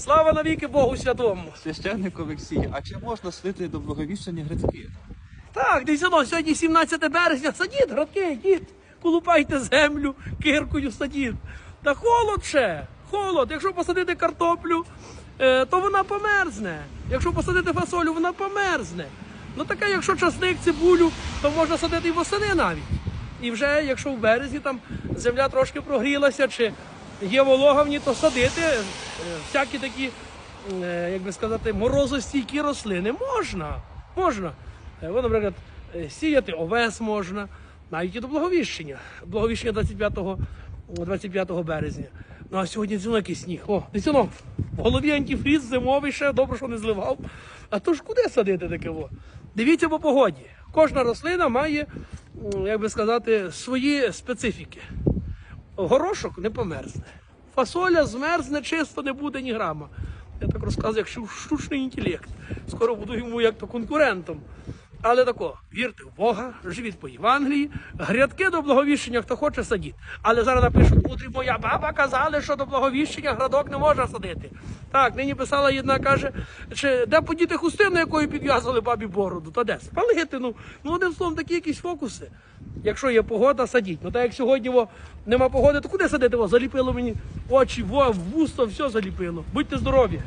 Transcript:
Слава навіки Богу Святому. Священник Олексій, а чи можна слити до благовіщення грицьки? Так, дивіться, ну, сьогодні 17 березня, садіть, градки, йдіть, колупайте землю, киркою садіть. Та холод ще, холод. Якщо посадити картоплю, е, то вона померзне. Якщо посадити фасолю, вона померзне. Ну таке, якщо часник, цибулю, то можна садити і восени навіть. І вже, якщо в березні там земля трошки прогрілася, чи є волога в ній, то садити е, всякі такі, е, як би сказати, морозостійкі рослини можна. Можна. Е, наприклад, сіяти овес можна, навіть і до благовіщення. Благовіщення 25, 25 березня. Ну а сьогодні дзвінок який сніг. О, дзвінок. В голові антифріз зимовий ще, добре, що не зливав. А то ж куди садити таке? Во? Дивіться по погоді. Кожна рослина має, як би сказати, свої специфіки. Горошок не померзне. Фасоля змерзне, чисто не буде ні грама. Я так розказую, як штучний інтелект. Скоро буду йому як то конкурентом. Але тако, вірте в Бога, живіть по Євангелії, грядки до благовіщення, хто хоче садіть. Але зараз напишуть, утрі моя баба казали, що до благовіщення градок не можна садити. Так, нині писала одна, каже, чи де подіти хустину, якою підв'язали бабі бороду, то де? Спалити, ну, ну одним словом, такі якісь фокуси. Якщо є погода, садіть. Ну так як сьогодні во, нема погоди, то куди садити? Во, заліпило мені очі, во, вуста, все заліпило. Будьте здорові!